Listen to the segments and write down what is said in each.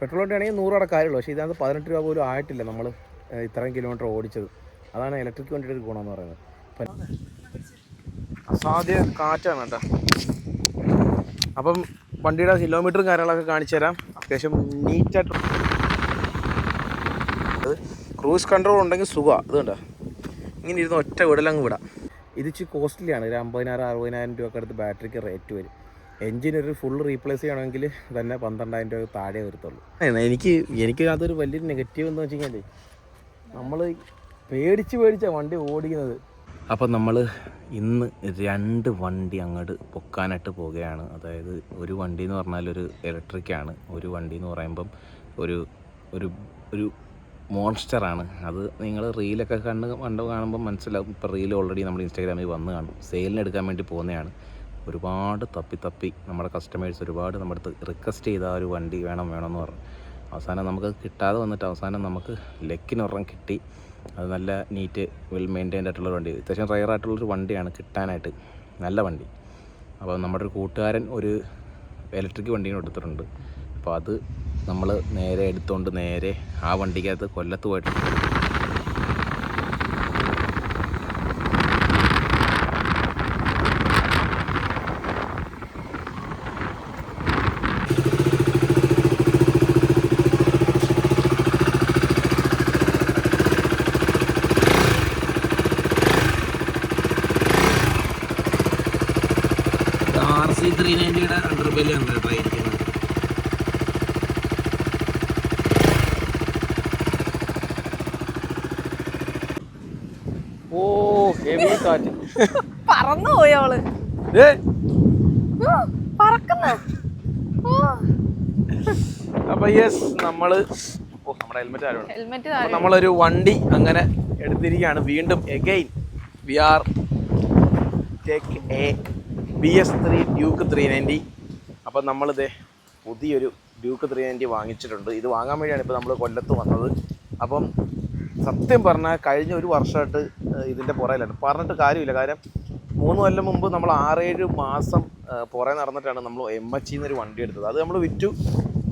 Petrol വണ്ടി ആണെങ്കിൽ നൂറോടെ കാര്യമുള്ളൂ. പക്ഷേ ഇതിനകത്ത് പതിനെട്ട് രൂപ പോലും ആയിട്ടില്ല നമ്മൾ ഇത്രയും കിലോമീറ്റർ ഓടിച്ചത്. അതാണ് ഇലക്ട്രിക് വണ്ടിയുടെ ഒരു ഗുണമെന്ന് പറയുന്നത്. അസാധ്യ കാറ്റാണ് കേട്ടോ. അപ്പം വണ്ടിയുടെ കിലോമീറ്ററും കാര്യങ്ങളൊക്കെ കാണിച്ചു തരാം. അത്യാവശ്യം നീറ്റായിട്ട് ക്രൂസ് കൺട്രോൾ ഉണ്ടെങ്കിൽ സുഖമാണ് ഇത് കണ്ടോ? ഇങ്ങനെ ഇരുന്ന് ഒറ്റ വിടലങ്ങ് വിടാം. ഇതിച്ച് കോസ്റ്റ്ലിയാണ് ഒരു അമ്പതിനായിരം അറുപതിനായിരം രൂപ അടുത്ത് ബാറ്ററിക്ക് റേറ്റ് വരും. എൻജിൻ ഒരു ഫുൾ റീപ്ലേസ് ചെയ്യണമെങ്കിൽ തന്നെ പന്ത്രണ്ടായിരം രൂപ താഴെ വരുത്തുള്ളൂ. എനിക്ക് എനിക്ക് അതൊരു വലിയൊരു നെഗറ്റീവ് എന്ന് വെച്ച് കഴിഞ്ഞാൽ നമ്മൾ പേടിച്ച് പേടിച്ചാണ് വണ്ടി ഓടിക്കുന്നത്. അപ്പം നമ്മൾ ഇന്ന് രണ്ട് വണ്ടി അങ്ങോട്ട് പൊക്കാനായിട്ട് പോവുകയാണ്. അതായത് ഒരു വണ്ടി എന്ന് പറഞ്ഞാൽ ഒരു ഇലക്ട്രിക്കാണ് ഒരു വണ്ടി എന്ന് പറയുമ്പം ഒരു ഒരു ഒരു മോൺസ്റ്ററാണ് അത് നിങ്ങൾ റീലൊക്കെ കണ്ട് കണ്ട് കാണുമ്പോൾ മനസ്സിലാവും. ഇപ്പോൾ റീൽ ഓൾറെഡി നമ്മൾ ഇൻസ്റ്റാഗ്രാമിൽ വന്ന് കാണും. സെയിലിന് എടുക്കാൻ വേണ്ടി പോകുന്നതാണ്. ഒരുപാട് തപ്പി തപ്പി നമ്മുടെ കസ്റ്റമേഴ്സ് ഒരുപാട് നമ്മുടെ അടുത്ത് റിക്വസ്റ്റ് ചെയ്ത ഒരു വണ്ടി വേണം വേണമെന്ന് പറഞ്ഞു. അവസാനം നമുക്ക് കിട്ടാതെ വന്നിട്ട് അവസാനം നമുക്ക് ലെക്കിനൊരെണ്ണം കിട്ടി. അത് നല്ല നീറ്റ് വെൽ മെയിന്റൈൻഡ് ആയിട്ടുള്ള വണ്ടി. അത്യാവശ്യം റയർ ആയിട്ടുള്ളൊരു വണ്ടിയാണ് കിട്ടാനായിട്ട്. നല്ല വണ്ടി. അപ്പോൾ നമ്മുടെ ഒരു കൂട്ടുകാരൻ ഒരു ഇലക്ട്രിക് വണ്ടി എടുത്തിട്ടുണ്ട് അപ്പോൾ അത് നമ്മൾ നേരെ എടുത്തുകൊണ്ട് നേരെ ആ വണ്ടിക്കകത്ത് കൊല്ലത്ത് പോയിട്ട് ആർ സി ത്രീ ബെല്ലാണ് കേട്ടോ ഇരിക്കുന്നത് ഓ ഹെവി കാറ്റ്. പറന്നു പോയി അവൾ. പറക്കുന്നു. അപ്പൊ യെസ് നമ്മൾ ഓ നമ്മുടെ ഹെൽമെറ്റ് ആരും ഹെൽമെറ്റ് അപ്പൊ നമ്മളൊരു വണ്ടി അങ്ങനെ എടുത്തിരിക്കുകയാണ്. വീണ്ടും again we are take A B S three duke three ninety അപ്പം നമ്മളിത് പുതിയൊരു ഡ്യൂക്ക് ത്രീ നയന്റി വാങ്ങിച്ചിട്ടുണ്ട്. ഇത് വാങ്ങാൻ വേണ്ടിയാണ് ഇപ്പോൾ നമ്മൾ കൊല്ലത്ത് വന്നത്. അപ്പം സത്യം പറഞ്ഞാൽ കഴിഞ്ഞ ഒരു വർഷമായിട്ട് ഇതിന്റെ പുറയിലാണ് പറഞ്ഞിട്ട് കാര്യമില്ല. കാര്യം മൂന്ന് കൊല്ലം മുമ്പ് നമ്മൾ ആറേഴ് മാസം പുറേ നടന്നിട്ടാണ് നമ്മൾ എം എച്ച് എന്നൊരു വണ്ടി എടുത്തത്. അത് നമ്മൾ വിറ്റു.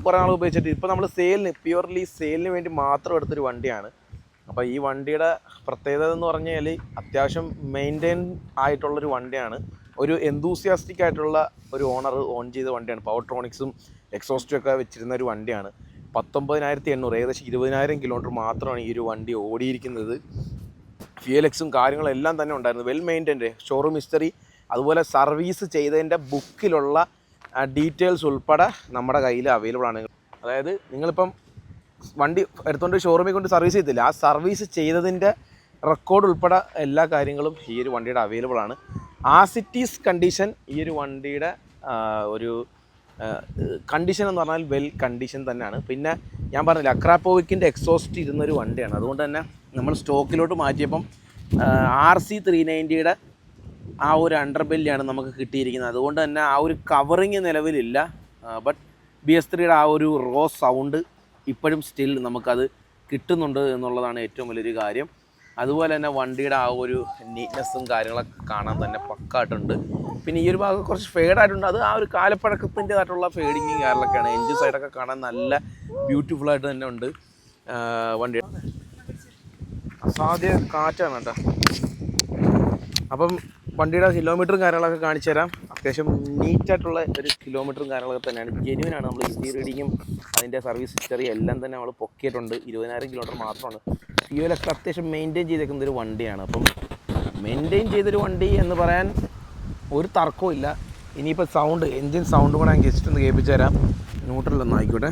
കുറേ നാൾ ഉപയോഗിച്ചിട്ട് ഇപ്പോൾ നമ്മൾ സെയിലിന് പ്യുവർലി സെയിലിന് വേണ്ടി മാത്രം എടുത്തൊരു വണ്ടിയാണ്. അപ്പോൾ ഈ വണ്ടിയുടെ പ്രത്യേകത എന്ന് പറഞ്ഞു കഴിഞ്ഞാൽ അത്യാവശ്യം മെയിന്റെയിൻ ആയിട്ടുള്ളൊരു വണ്ടിയാണ്. ഒരു എന്തൂസിയാസ്റ്റിക് ആയിട്ടുള്ള ഒരു ഓണർ ഓൺ ചെയ്ത വണ്ടിയാണ്. പവർട്രോണിക്സും എക്സോസ്റ്റും ഒക്കെ വെച്ചിരുന്ന ഒരു വണ്ടിയാണ്. പത്തൊമ്പതിനായിരത്തി എണ്ണൂറ് ഏകദേശം ഇരുപതിനായിരം കിലോമീറ്റർ മാത്രമാണ് ഈ ഒരു വണ്ടി ഓടിയിരിക്കുന്നത്. ഫിയലെക്സും കാര്യങ്ങളെല്ലാം തന്നെ ഉണ്ടായിരുന്നു. വെൽ മെയിന്റൈൻഡ് ഷോറൂം ഹിസ്റ്ററി അതുപോലെ സർവീസ് ചെയ്തതിന്റെ ബുക്കിലുള്ള ഡീറ്റെയിൽസ് ഉൾപ്പെടെ നമ്മുടെ കയ്യിൽ അവൈലബിൾ ആണ്. അതായത് നിങ്ങളിപ്പം വണ്ടി എടുത്തുകൊണ്ട് ഷോറൂമിൽ കൊണ്ട് സർവീസ് ചെയ്തില്ല. ആ സർവീസ് ചെയ്തതിന്റെ റെക്കോർഡ് ഉൾപ്പെടെ എല്ലാ കാര്യങ്ങളും ഈ ഒരു വണ്ടിയുടെ അവൈലബിൾ ആണ്. ആസിറ്റീസ് കണ്ടീഷൻ ഈ ഒരു വണ്ടിയുടെ ഒരു കണ്ടീഷൻ എന്ന് പറഞ്ഞാൽ വെൽ കണ്ടീഷൻ തന്നെയാണ്. പിന്നെ ഞാൻ പറഞ്ഞില്ല അക്രാപ്പോവിക്കിന്റെ എക്സോസ്റ്റ് ഇരുന്നൊരു വണ്ടിയാണ്. അതുകൊണ്ട് തന്നെ നമ്മൾ സ്റ്റോക്കിലോട്ട് മാറ്റിയപ്പം ആർ സി ത്രീ നയന്റിയുടെ ആ ഒരു അണ്ടർ ബെല്ലാണ് നമുക്ക് കിട്ടിയിരിക്കുന്നത്. അതുകൊണ്ട് തന്നെ ആ ഒരു കവറിങ് നിലവിലില്ല. ബട്ട് ബി എസ് ത്രീയുടെ ആ ഒരു റോ സൗണ്ട് ഇപ്പോഴും സ്റ്റിൽ നമുക്കത് കിട്ടുന്നുണ്ട് എന്നുള്ളതാണ് ഏറ്റവും വലിയൊരു കാര്യം. അതുപോലെ തന്നെ വണ്ടിയുടെ ആ ഒരു നീറ്റ്നെസ്സും കാര്യങ്ങളൊക്കെ കാണാൻ തന്നെ പക്കായിട്ടുണ്ട്. പിന്നെ ഈ ഒരു ഭാഗം കുറച്ച് ഫേഡായിട്ടുണ്ട് അത് ആ ഒരു കാലപ്പഴക്കത്തിന്റെതായിട്ടുള്ള ഫേഡിങ് കാര്യങ്ങളൊക്കെയാണ്. എൻജിൻ സൈഡൊക്കെ കാണാൻ നല്ല ബ്യൂട്ടിഫുൾ ആയിട്ട് തന്നെ ഉണ്ട്. വണ്ടി. അസാധ്യ കാറ്റാണ് കേട്ടോ. അപ്പം വണ്ടിയുടെ കിലോമീറ്ററും കാര്യങ്ങളൊക്കെ കാണിച്ചു തരാം അത്യാവശ്യം നീറ്റായിട്ടുള്ള ഒരു കിലോമീറ്ററും കാര്യങ്ങളൊക്കെ തന്നെയാണ്. ജെന്യൂനാണ് നമ്മൾ ഇൻഡി റീഡിങ്ങും അതിന്റെ സർവീസ് ഹിസ്റ്ററി എല്ലാം തന്നെ നമ്മൾ പൊക്കിയിട്ടുണ്ട്. ഇരുപതിനായിരം കിലോമീറ്റർ മാത്രമാണ്. ഫ്യൂലൊക്കെ അത്യാവശ്യം മെയിന്റെയിൻ ചെയ്തേക്കുന്ന ഒരു വണ്ടിയാണ്. അപ്പം മെയിന്റെയിൻ ചെയ്തൊരു വണ്ടി എന്ന് പറയാൻ ഒരു തർക്കവും ഇല്ല. ഇനിയിപ്പോൾ സൗണ്ട് എൻജിൻ സൗണ്ട് കൂടെ ഞാൻ ജസ്റ്റ് ഒന്ന് കേൾപ്പിച്ചു തരാം ന്യൂട്രലൊന്നും ആയിക്കോട്ടെ.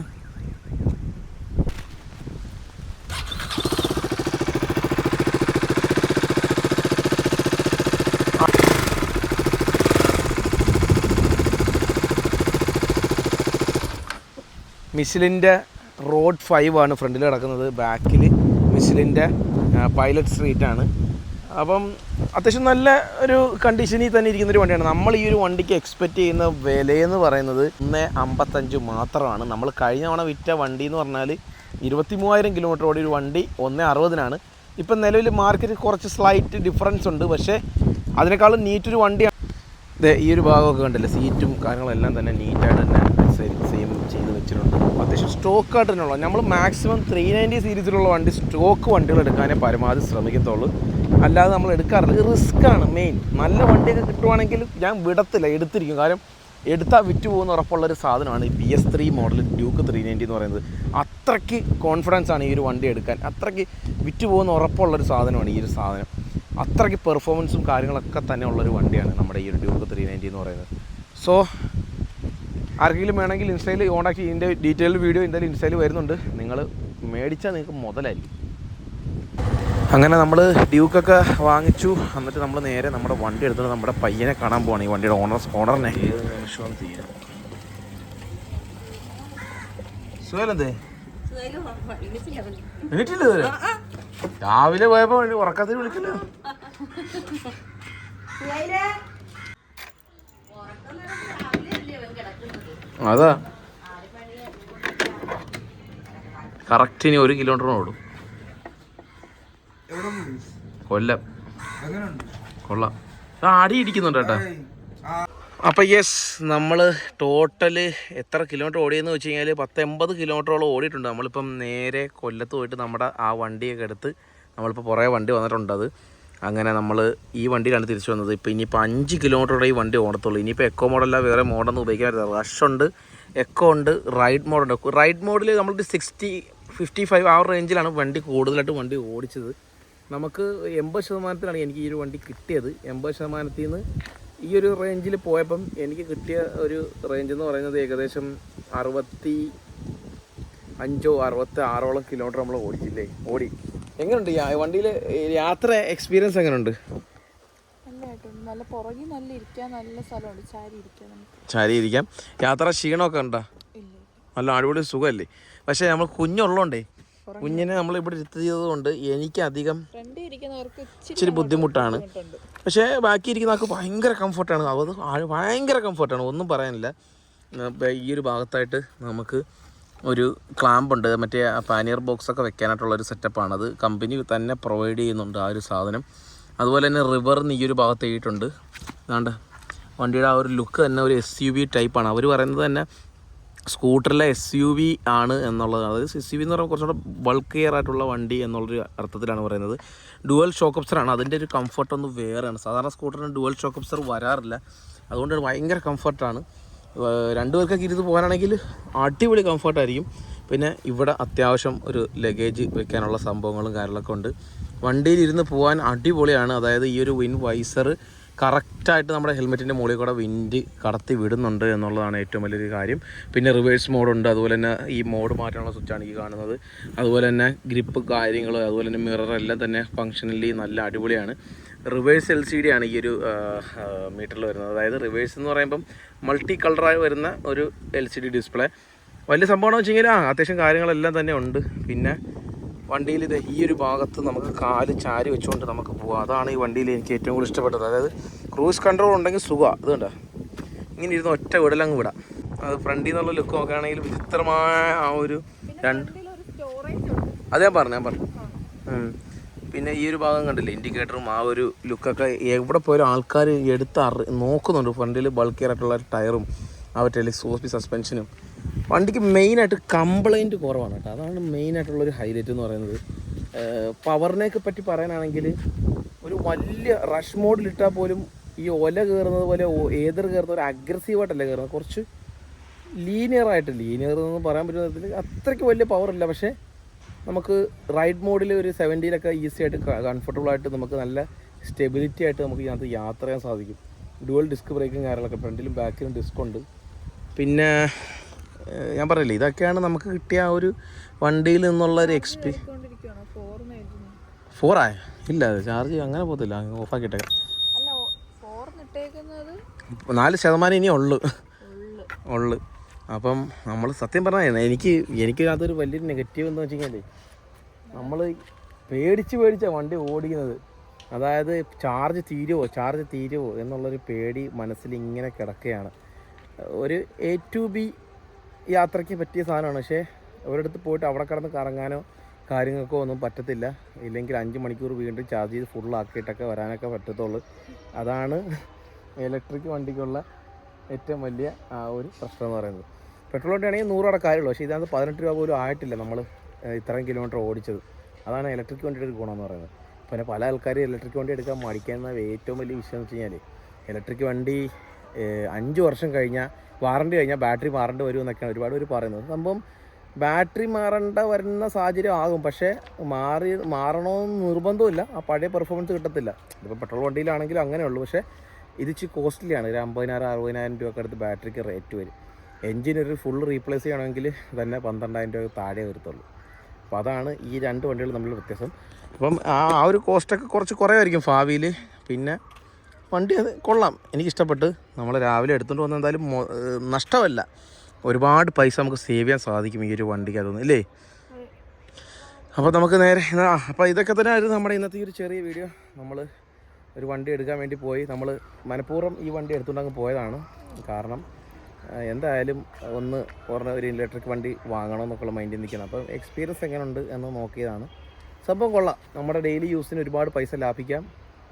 മിഷിലിന്റെ റോഡ് ഫൈവ് ആണ് ഫ്രണ്ടിൽ കിടക്കുന്നത്. ബാക്കിൽ മിസിലിന്റെ പൈലറ്റ് സ്ട്രീറ്റ് ആണ്. അപ്പം അത്യാവശ്യം നല്ല ഒരു കണ്ടീഷനിൽ തന്നെ ഇരിക്കുന്ന ഒരു വണ്ടിയാണ്. നമ്മൾ ഈ ഒരു വണ്ടിക്ക് എക്സ്പെക്റ്റ് ചെയ്യുന്ന വിലയെന്ന് പറയുന്നത് ഒന്ന് അമ്പത്തഞ്ച് മാത്രമാണ്. നമ്മൾ കഴിഞ്ഞ തവണ വിറ്റ വണ്ടി എന്ന് പറഞ്ഞാൽ ഇരുപത്തി മൂവായിരം കിലോമീറ്റർ ഓടിയ ഒരു വണ്ടി ഒന്ന് അറുപതിനാണ്. ഇപ്പം നിലവിൽ മാർക്കറ്റ് കുറച്ച് സ്ലൈറ്റ് ഡിഫറൻസ് ഉണ്ട്. പക്ഷേ അതിനേക്കാളും നീറ്റൊരു വണ്ടിയാണ്. ഈ ഒരു ഭാഗമൊക്കെ കണ്ടില്ലേ? സീറ്റും കാര്യങ്ങളെല്ലാം തന്നെ നീറ്റായിട്ട് തന്നെ വെച്ചിട്ടുണ്ട് അത്യാവശ്യം സ്റ്റോക്ക് ആയിട്ട് തന്നെയുള്ള നമ്മൾ മാക്സിമം ത്രീ നയന്റി സീരീസിലുള്ള വണ്ടി സ്റ്റോക്ക് വണ്ടികൾ എടുക്കാനേ പരമാവധി ശ്രമിക്കത്തുള്ളൂ. അല്ലാതെ നമ്മൾ എടുക്കാറില്ല. റിസ്ക് ആണ് മെയിൻ നല്ല വണ്ടിയൊക്കെ കിട്ടുവാണെങ്കിൽ ഞാൻ വിടത്തില്ല. എടുത്തിരിക്കും. കാരണം എടുത്താൽ വിറ്റ് പോകുന്ന ഉറപ്പുള്ളൊരു സാധനമാണ് ഈ B S three model Duke three ninety എന്ന് പറയുന്നത്. അത്രയ്ക്ക് കോൺഫിഡൻസ് ആണ് ഈ ഒരു വണ്ടി എടുക്കാൻ. അത്രയ്ക്ക് വിറ്റ് പോകുന്ന ഉറപ്പുള്ളൊരു സാധനമാണ് ഈ ഒരു സാധനം. അത്രയ്ക്ക് പെർഫോമൻസും കാര്യങ്ങളൊക്കെ തന്നെ ഉള്ളൊരു വണ്ടിയാണ് നമ്മുടെ ഈ ഒരു ഡ്യൂക്ക് ത്രീ നയന്റി എന്ന് പറയുന്നത്. സോ ആർക്കെങ്കിലും വേണമെങ്കിൽ ഇൻസ്റ്റയിൽ കോൺടാക്ട് ഇതിന്റെ ഡീറ്റെയിൽ വീഡിയോ എന്തായാലും ഇൻസ്റ്റയിൽ വരുന്നുണ്ട്. നിങ്ങൾ മേടിച്ചാൽ നിങ്ങൾക്ക് മുതലായിരിക്കും. അങ്ങനെ നമ്മൾ ഡ്യൂക്കൊക്കെ വാങ്ങിച്ചു. എന്നിട്ട് നമ്മൾ നേരെ നമ്മുടെ വണ്ടി എടുത്തിട്ട് നമ്മുടെ പയ്യനെ കാണാൻ പോവാണ്. ഈ വണ്ടിയുടെ ഓണർ ഓണറിനെ. രാവിലെ പോയപ്പോ ഉറക്കത്തിന് വിളിക്കില്ല? അതാ. കറക്റ്റ് ഇനി ഒരു കിലോമീറ്ററിന് ഓടും. കൊല്ലം. കൊള്ളാം. ആടി അടി ഇടിക്കുന്നുണ്ട് കേട്ടാ. അപ്പൊ യെസ് നമ്മൾ ടോട്ടൽ എത്ര കിലോമീറ്റർ ഓടിയെന്ന് വെച്ച് കഴിഞ്ഞാൽ പത്ത് എൺപത് കിലോമീറ്ററോളം ഓടിയിട്ടുണ്ട്. നമ്മളിപ്പം നേരെ കൊല്ലത്ത് പോയിട്ട് നമ്മുടെ ആ വണ്ടിയൊക്കെ എടുത്ത് നമ്മളിപ്പോൾ കുറേ വണ്ടി വന്നിട്ടുണ്ട് അത് അങ്ങനെ നമ്മൾ ഈ വണ്ടിയിലാണ് തിരിച്ചു വന്നത്. ഇപ്പോൾ ഇനിയിപ്പോൾ അഞ്ച് കിലോമീറ്ററോടെ ഈ വണ്ടി ഓടത്തുള്ളൂ. ഇനിയിപ്പോൾ എക്കോ മോഡല്ല വേറെ മോഡൊന്നും ഉപയോഗിക്കാൻ പറ്റില്ല. റഷ് ഉണ്ട് എക്കോ ഉണ്ട് റൈഡ് മോഡുണ്ട് റൈഡ് മോഡിൽ നമ്മളൊരു സിക്സ്റ്റി ഫിഫ്റ്റി ഫൈവ് ആ റേഞ്ചിലാണ് വണ്ടി കൂടുതലായിട്ട് വണ്ടി ഓടിച്ചത്. നമുക്ക് എൺപത് ശതമാനത്തിലാണ് എനിക്ക് ഈ ഒരു വണ്ടി കിട്ടിയത്. എൺപത് ശതമാനത്തിൽ നിന്ന് ഈ ഒരു റേഞ്ചിൽ പോയപ്പം എനിക്ക് കിട്ടിയ ഒരു റേഞ്ച് എന്ന് പറയുന്നത് ഏകദേശം അറുപത്തി അഞ്ചോ അറുപത്തി ആറോളം കിലോമീറ്റർ നമ്മൾ ഓടിച്ചില്ലേ? ഓടി. എങ്ങനെയുണ്ട് വണ്ടിയിൽ യാത്ര എക്സ്പീരിയൻസ് എങ്ങനെയുണ്ട് നല്ല പുറകിൽ നല്ല ഇരിക്കാൻ നല്ല സ്ഥലമുണ്ട്. ചാരി ഇരിക്കാൻ ചാരി ഇരിക്കാം. യാത്ര ക്ഷീണമൊക്കെ ഉണ്ടോ നല്ല അടിപൊളി സുഖമല്ലേ? പക്ഷേ നമ്മൾ കുഞ്ഞുള്ളതുകൊണ്ടേ കുഞ്ഞിനെ നമ്മൾ ഇവിടെ ഇരുത്തിയത് കൊണ്ട് എനിക്ക് അധികം ഇച്ചിരി ബുദ്ധിമുട്ടാണ്. പക്ഷേ ബാക്കി ഇരിക്കുന്ന ആൾക്ക് ഭയങ്കര കംഫർട്ടാണ് അത് ഭയങ്കര കംഫർട്ടാണ് ഒന്നും പറയാനില്ല. ഈ ഒരു ഭാഗത്തായിട്ട് നമുക്ക് ഒരു ക്ലാമ്പ് ഉണ്ട് മറ്റേ പാനിയർ ബോക്സ് ഒക്കെ വെക്കാനായിട്ടുള്ള ഒരു സെറ്റപ്പാണ് അത് കമ്പനി തന്നെ പ്രൊവൈഡ് ചെയ്യുന്നുണ്ട് ആ ഒരു സാധനം. അതുപോലെ തന്നെ റിവറിന് ഈ ഒരു ഭാഗത്ത് എഴുതിയിട്ടുണ്ട് അതാണ്ട് വണ്ടിയുടെ ആ ഒരു ലുക്ക് തന്നെ ഒരു എസ് യു വി ടൈപ്പാണ്. അവർ പറയുന്നത് തന്നെ സ്കൂട്ടറിലെ എസ് യു വി ആണ് എന്നുള്ളതാണ് അതായത് എസ് യു വി എന്ന് പറയുമ്പോൾ കുറച്ചുകൂടെ ബൾക്ക് കെയർ ആയിട്ടുള്ള വണ്ടി എന്നുള്ളൊരു അർത്ഥത്തിലാണ് പറയുന്നത്. ഡുവൽ ഷോക്ക് ആണ്. അതിന്റെ ഒരു കംഫർട്ട് ഒന്ന് വേറെയാണ്. സാധാരണ സ്കൂട്ടറിന് ഡുവൽ ഷോക്ക് ഓപ്സർ വരാറില്ല. അതുകൊണ്ട് ഭയങ്കര കംഫർട്ടാണ് രണ്ടു പേർക്കൊക്കെ ഇരുന്ന് പോകാനാണെങ്കിൽ അടിപൊളി കംഫർട്ടായിരിക്കും പിന്നെ ഇവിടെ അത്യാവശ്യം ഒരു ലഗേജ് വെക്കാനുള്ള സംഭവങ്ങളും കാര്യങ്ങളൊക്കെ ഉണ്ട്. വണ്ടിയിൽ ഇരുന്ന് പോകാൻ അടിപൊളിയാണ്. അതായത് ഈ ഒരു വിൻ വൈസർ കറക്റ്റായിട്ട് നമ്മുടെ ഹെൽമെറ്റിന്റെ മുകളിൽ കൂടെ വിൻഡ് കടത്തി വിടുന്നുണ്ട് എന്നുള്ളതാണ് ഏറ്റവും വലിയൊരു കാര്യം. പിന്നെ റിവേഴ്സ് മോഡുണ്ട്. അതുപോലെ തന്നെ ഈ മോഡ് മാറ്റാനുള്ള സ്വിച്ചാണ് ഈ കാണുന്നത്. അതുപോലെ തന്നെ ഗ്രിപ്പ് കാര്യങ്ങൾ അതുപോലെ തന്നെ മിറർ എല്ലാം തന്നെ ഫങ്ഷനലി നല്ല അടിപൊളിയാണ്. റിവേഴ്സ് എൽ സി ഡി ആണ് ഈ ഒരു മീറ്ററിൽ വരുന്നത്. അതായത് റിവേഴ്സ് എന്ന് പറയുമ്പം മൾട്ടി കളറായി വരുന്ന ഒരു എൽ സി ഡി ഡിസ്പ്ലേ വലിയ സംഭവമാണെന്ന് വെച്ച് കഴിഞ്ഞാൽ ആ അത്യാവശ്യം കാര്യങ്ങളെല്ലാം തന്നെ ഉണ്ട്. പിന്നെ വണ്ടിയിൽ ഇത് ഈ ഒരു ഭാഗത്ത് നമുക്ക് കാൽ ചാരി വെച്ചുകൊണ്ട് നമുക്ക് പോകാം അതാണ് ഈ വണ്ടിയിൽ എനിക്ക് ഏറ്റവും കൂടുതൽ ഇഷ്ടപ്പെട്ടത്. അതായത് ക്രൂസ് കൺട്രോൾ ഉണ്ടെങ്കിൽ സുഖമാണ് ഇത് കണ്ടോ? ഇങ്ങനെ ഇരുന്ന് ഒറ്റ വിടലങ്ങ് വിടാം. അത് ഫ്രണ്ടിൽ നിന്നുള്ള ലുക്ക് നോക്കുകയാണെങ്കിൽ വിചിത്രമായ ആ ഒരു രണ്ട് അത് ഞാൻ പറഞ്ഞു ഞാൻ പറഞ്ഞു. പിന്നെ ഈ ഒരു ഭാഗം കണ്ടില്ലേ? ഇൻഡിക്കേറ്ററും ആ ഒരു ലുക്കൊക്കെ എവിടെ പോയാലും ആൾക്കാർ എടുത്ത് അറി നോക്കുന്നുണ്ട്. ഫ്രണ്ടിൽ ബൾക്കിയറായിട്ടുള്ള ടയറും ആ ടെലിസ്കോപ്പി സസ്പെൻഷനും വണ്ടിക്ക് മെയിനായിട്ട് കംപ്ലൈന്റ് കുറവാണ് കേട്ടോ. അതാണ് മെയിനായിട്ടുള്ളൊരു ഹൈലൈറ്റ് എന്ന് പറയുന്നത്. പവറിനെയൊക്കെ പറ്റി പറയാനാണെങ്കിൽ ഒരു വലിയ റഷ് മോഡിലിട്ടാൽ പോലും ഈ ഒല കയറുന്നത് പോലെ ഏതർ കയറുന്ന ഒരു അഗ്രസീവായിട്ടല്ല കയറുന്നത് കുറച്ച് ലീനിയർ ആയിട്ട് ലീനിയർ എന്ന് പറയാൻ പറ്റുന്ന തരത്തിൽ അത്രയ്ക്ക് വലിയ പവർ ഇല്ല. പക്ഷേ നമുക്ക് റൈഡ് മോഡിൽ ഒരു സെവന്റിയിലൊക്കെ ഈസി ആയിട്ട് കംഫർട്ടബിൾ ആയിട്ട് നമുക്ക് നല്ല സ്റ്റെബിലിറ്റി ആയിട്ട് നമുക്ക് ഇതിനകത്ത് യാത്ര ചെയ്യാൻ സാധിക്കും. ഡുവൽ ഡിസ്ക് ബ്രേക്കും കാര്യങ്ങളൊക്കെ ഫ്രണ്ടിലും ബാക്കിലും ഡിസ്ക് ഉണ്ട്. പിന്നെ ഞാൻ പറയില്ലേ ഇതൊക്കെയാണ് നമുക്ക് കിട്ടിയ ആ ഒരു വണ്ടിയിൽ നിന്നുള്ള ഒരു എക്സ്പീ ഫോറായ ഇല്ല ചാർജ് അങ്ങനെ പോകത്തില്ല ഇട്ടേക്കുന്നത് നാല് ശതമാനം ഇനി ഉള്ളു. ഉള്ളു. ഉള്ളു. അപ്പം നമ്മൾ സത്യം പറഞ്ഞാൽ എനിക്ക് എനിക്ക് അതൊരു വലിയൊരു നെഗറ്റീവ് എന്ന് വെച്ച് കഴിഞ്ഞാൽ നമ്മൾ പേടിച്ച് പേടിച്ചാണ് വണ്ടി ഓടിക്കുന്നത്. അതായത് ചാർജ് തീരുമോ ചാർജ് തീരുമോ എന്നുള്ളൊരു പേടി മനസ്സിൽ ഇങ്ങനെ കിടക്കുകയാണ് ഒരു എ ടു ബി യാത്രയ്ക്ക് പറ്റിയ സാധനമാണ്. പക്ഷേ ഒരിടത്ത് പോയിട്ട് അവിടെ കിടന്ന് കറങ്ങാനോ കാര്യങ്ങൾക്കോ ഒന്നും പറ്റത്തില്ല. ഇല്ലെങ്കിൽ അഞ്ച് മണിക്കൂർ വീണ്ടും ചാർജ് ചെയ്ത് ഫുള്ളാക്കിയിട്ടൊക്കെ വരാനൊക്കെ പറ്റത്തുള്ളൂ. അതാണ് ഇലക്ട്രിക് വണ്ടിക്കുള്ള ഏറ്റവും വലിയ ആ ഒരു പ്രശ്നം എന്ന് പറയുന്നത്. പെട്രോൾ വണ്ടി ആണെങ്കിൽ നൂറോടെ കാര്യമുള്ളൂ. പക്ഷേ ഇതിനകത്ത് പതിനെട്ട് രൂപ പോലും ആയിട്ടില്ല നമ്മൾ ഇത്രയും കിലോമീറ്റർ ഓടിച്ചത്. അതാണ് ഇലക്ട്രിക് വണ്ടിയുടെ ഒരു ഗുണമെന്ന് പറയുന്നത്. പിന്നെ പല ആൾക്കാരും ഇലക്ട്രിക് വണ്ടി എടുക്കാൻ മടിക്കുന്ന ഏറ്റവും വലിയ വിഷയം എന്ന് വെച്ച് കഴിഞ്ഞാൽ ഇലക്ട്രിക് വണ്ടി അഞ്ച് വർഷം കഴിഞ്ഞാൽ വാറണ്ടി കഴിഞ്ഞാൽ ബാറ്ററി മാറേണ്ടി വരും എന്നൊക്കെയാണ് ഒരുപാട് പേര് പറയുന്നത്. സംഭവം ബാറ്ററി മാറേണ്ട വരുന്ന സാഹചര്യം ആകും. പക്ഷേ മാറി മാറണമെന്ന് നിർബന്ധമില്ല ആ പഴയ പെർഫോമൻസ് കിട്ടത്തില്ല. ഇപ്പോൾ പെട്രോൾ വണ്ടിയിലാണെങ്കിലും അങ്ങനെയുള്ളൂ. പക്ഷേ ഇത് ഇച്ചിരി കോസ്റ്റ്ലിയാണ്. ഒരു അമ്പതിനായിരം അറുപതിനായിരം രൂപ അടുത്ത് ബാറ്ററിക്ക് റേറ്റ് വരും. എൻജിൻ ഒരു ഫുൾ റീപ്ലേസ് ചെയ്യണമെങ്കിൽ തന്നെ പന്ത്രണ്ടായിരം രൂപ താഴെ വരത്തുള്ളൂ. അപ്പോൾ അതാണ് ഈ രണ്ട് വണ്ടികൾ തമ്മിലുള്ള വ്യത്യാസം. അപ്പം ആ ആ ഒരു കോസ്റ്റൊക്കെ കുറച്ച് കുറവായിരിക്കും ഭാവിയിൽ. പിന്നെ വണ്ടി അത് കൊള്ളാം. എനിക്കിഷ്ടപ്പെട്ട് നമ്മൾ രാവിലെ എടുത്തുകൊണ്ട് വന്ന എന്തായാലും നഷ്ടമല്ല. ഒരുപാട് പൈസ നമുക്ക് സേവ് ചെയ്യാൻ സാധിക്കും ഈ ഒരു വണ്ടിക്ക് അതൊന്നും ഇല്ലേ? അപ്പോൾ നമുക്ക് നേരെ അപ്പോൾ ഇതൊക്കെ തന്നെ ആയിരുന്നു നമ്മുടെ ഇന്നത്തെ ഒരു ചെറിയ വീഡിയോ നമ്മൾ ഒരു വണ്ടി എടുക്കാൻ വേണ്ടി പോയി. നമ്മൾ മനഃപൂർവം ഈ വണ്ടി എടുത്തുകൊണ്ട് അങ്ങ് പോയതാണ്. കാരണം എന്തായാലും ഒന്ന് പറഞ്ഞ ഒരു ഇലക്ട്രിക് വണ്ടി വാങ്ങണമെന്നൊക്കെയുള്ള മൈൻഡിൽ നിൽക്കണം അപ്പം എക്സ്പീരിയൻസ് എങ്ങനെയുണ്ട് എന്ന് നോക്കിയതാണ്. സംഭവം കൊള്ളാം. നമ്മുടെ ഡെയിലി യൂസിന് ഒരുപാട് പൈസ ലാഭിക്കാം.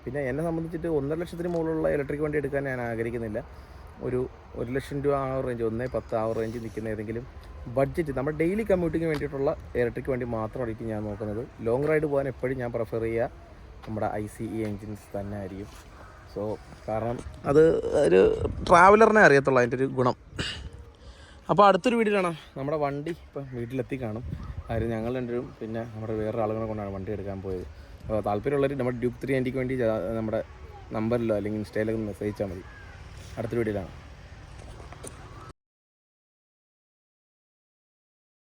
പിന്നെ എന്നെ സംബന്ധിച്ചിട്ട് ഒന്നര ലക്ഷത്തിന് മുകളിലുള്ള ഇലക്ട്രിക് വണ്ടി എടുക്കാൻ ഞാൻ ആഗ്രഹിക്കുന്നില്ല. ഒരു ഒരു ലക്ഷം രൂപ ആ റേഞ്ച് ഒന്നേ പത്ത് ആ റേഞ്ച് നിൽക്കുന്ന ഏതെങ്കിലും ബഡ്ജറ്റ് നമ്മുടെ ഡെയിലി കമ്മ്യൂട്ടിങ്ങിന് വേണ്ടിയിട്ടുള്ള ഇലക്ട്രിക് വണ്ടി മാത്രമായിരിക്കും ഞാൻ നോക്കുന്നത്. ലോങ് റൈഡ് പോകാൻ എപ്പോഴും ഞാൻ പ്രിഫർ ചെയ്യുക. നമ്മുടെ ഐ സി ഇ എൻജിൻസ് തന്നെ ആയിരിക്കും. സോ കാരണം അത് ഒരു ട്രാവലറിനെ അറിയത്തുള്ളൂ അതിന്റെ ഒരു ഗുണം. അപ്പോൾ അടുത്തൊരു കാണാം. നമ്മുടെ വണ്ടി ഇപ്പം വീട്ടിലെത്തി കാണും. അതായത് ഞങ്ങൾ രണ്ടുപേരും പിന്നെ നമ്മുടെ വേറെ ആളുകളെ കൊണ്ടാണ് വണ്ടി എടുക്കാൻ പോയത്. അപ്പോൾ താല്പര്യമുള്ളവർ നമ്മുടെ ഡ്യൂക്ക് ത്രീ എന്റിക്ക് വേണ്ടി നമ്മുടെ നമ്പറിലോ അല്ലെങ്കിൽ ഇൻസ്റ്റയിലൊക്കെ മെസ്സേജ് അയച്ചാൽ മതി. അടുത്ത വീഡിയോയിലാണ്